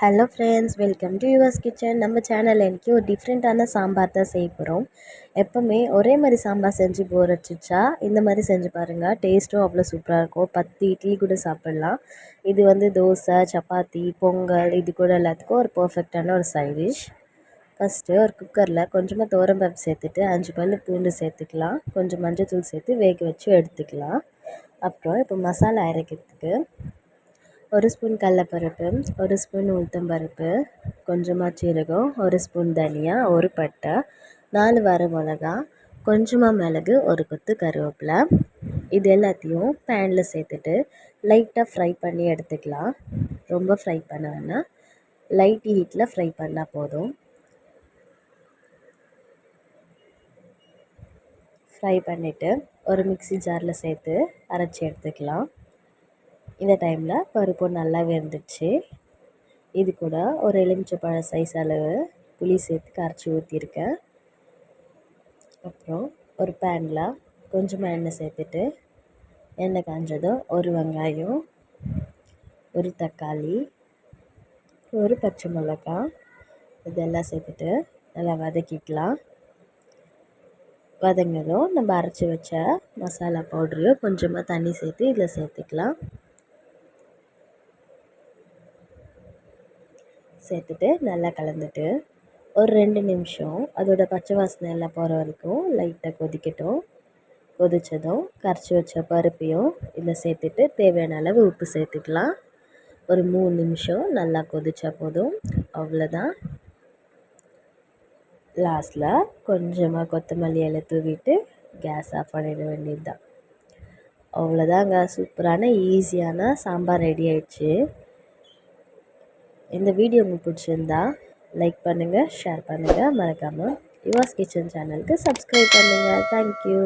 Hello friends welcome to yours kitchen நம்ம சேனலில் இன்றைக்கி ஒரு டிஃப்ரெண்ட்டான சாம்பார் தான் செய்ய போகிறோம் எப்போவுமே ஒரே மாதிரி சாம்பார் செஞ்சு போர் அடிச்சிச்சா? இந்த மாதிரி செஞ்சு பாருங்கள் டேஸ்ட்டும் அவ்வளோ சூப்பராக இருக்கும். பத்து இட்லி கூட சாப்பிட்லாம். இது வந்து தோசை சப்பாத்தி பொங்கல் இது கூட எல்லாத்துக்கும் ஒரு பர்ஃபெக்டான ஒரு சைட் டிஷ் ஃபஸ்ட்டு ஒரு குக்கரில் கொஞ்சமாக தோரம்பருப்பு சேர்த்துட்டு அஞ்சு பல் பூண்டு சேர்த்துக்கலாம். கொஞ்சம் மஞ்சள் தூள் சேர்த்து வேக வச்சு எடுத்துக்கலாம். அப்புறம் இப்போ மசாலா அரைக்கிறதுக்கு ஒரு ஸ்பூன் கடலப்பருப்பு ஒரு ஸ்பூன் உளுத்தம்பருப்பு கொஞ்சமாக சீரகம் ஒரு ஸ்பூன் தனியா ஒரு பட்டை நாலு வர மிளகா கொஞ்சமாக மிளகு ஒரு கொத்து கருவேப்பிலை. இது எல்லாத்தையும் பேனில் சேர்த்துட்டு லைட்டாக ஃப்ரை பண்ணி எடுத்துக்கலாம். ரொம்ப ஃப்ரை பண்ண வேணாம். லைட் ஹீட்டில் ஃப்ரை பண்ணால் போதும். ஃப்ரை பண்ணிவிட்டு ஒரு மிக்சி ஜாரில் சேர்த்து அரைச்சி எடுத்துக்கலாம். இந்த டைமில் பருப்பு நல்லா வெந்துடுச்சு இது கூட ஒரு எலுமிச்சை சைஸ் அளவு புளி சேர்த்து கரைச்சி ஊற்றிருக்கேன் அப்புறம் ஒரு பேனில் கொஞ்சமாக எண்ணெய் சேர்த்துட்டு எண்ணெய் காஞ்சதும் ஒரு வெங்காயம் ஒரு தக்காளி ஒரு பச்சை மிளகா இதெல்லாம் சேர்த்துட்டு நல்லா வதக்கிக்கலாம். வதங்கினதும் நம்ம அரைச்சி வச்ச மசாலா பவுடரையும் கொஞ்சமாக தண்ணி சேர்த்து இதில் சேர்த்துக்கலாம். சேர்த்துட்டு நல்லா கலந்துட்டு ஒரு ரெண்டு நிமிஷம் அதோடய பச்சை வாசனை எல்லாம் போகிற வரைக்கும் லைட்டாக கொதிக்கட்டும். கொதித்ததும் கரைச்சி வச்ச பருப்பையும் இதில் சேர்த்துட்டு தேவையான அளவு உப்பு சேர்த்துக்கலாம். ஒரு மூணு நிமிஷம் நல்லா கொதிச்சா போதும். அவ்வளோதான் லாஸ்ட்டில் கொஞ்சமாக கொத்தமல்லி இலை தூவிட்டு கேஸ் ஆஃப் பண்ணிட வேண்டியது தான் அவ்வளோதாங்க சூப்பரான ஈஸியான சாம்பார் ரெடி ஆயிடுச்சு. இந்த வீடியோ உங்களுக்கு பிடிச்சிருந்தா லைக் பண்ணுங்கள் ஷேர் பண்ணுங்கள் மறக்காமல் யுவாஸ் கிச்சன் சேனலுக்கு சப்ஸ்கிரைப் பண்ணுங்கள் தேங்க்யூ